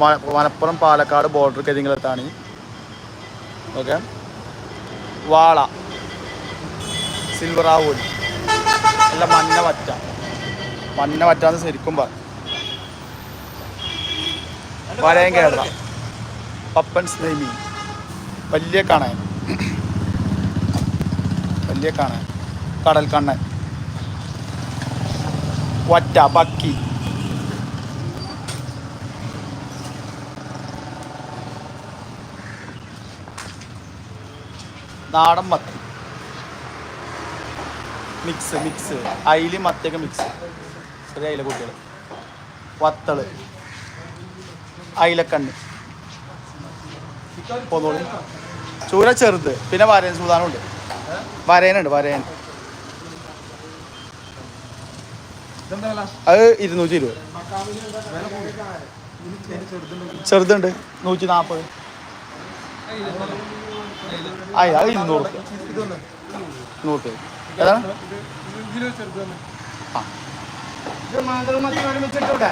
Malappuram Palakkad border കരിങ്ങളെത്താണ് okay വാള. Silver ആവൂൽ അല്ല മഞ്ഞ വറ്റ. മഞ്ഞ വറ്റാന്ന് ശരിക്കും പറ. വരയം കേരള. പപ്പൻ സ്നേമി വലിയ കണയൻ. വലിയ കണയൻ. കടൽ കണ്ണൻ വറ്റ പക്കി നാടൻ മത്തി. Mix mix. അയിൽ മത്തിയൊക്കെ മിക്സ്. ചെറിയ അയില കുട്ടികൾ വത്തൾ. അയിലക്കണ്ണ്. പോന്നോളി ചൂര ചെറുത്. പിന്നെ വരയൻ സൂതാനുണ്ട്. വരയനുണ്ട് വരയൻ അത് ഇരുന്നൂറ്റി ഇരുപത്. ചെറുതുണ്ട്. നൂറ്റി നാൽപ്പത് അയ്യ അത് ഇരുന്നൂറ് നൂറ് ഏതാണ്? ആ. ഇത് മാന്തള മത്തി ഒരുമിച്ചിട്ടൂടെ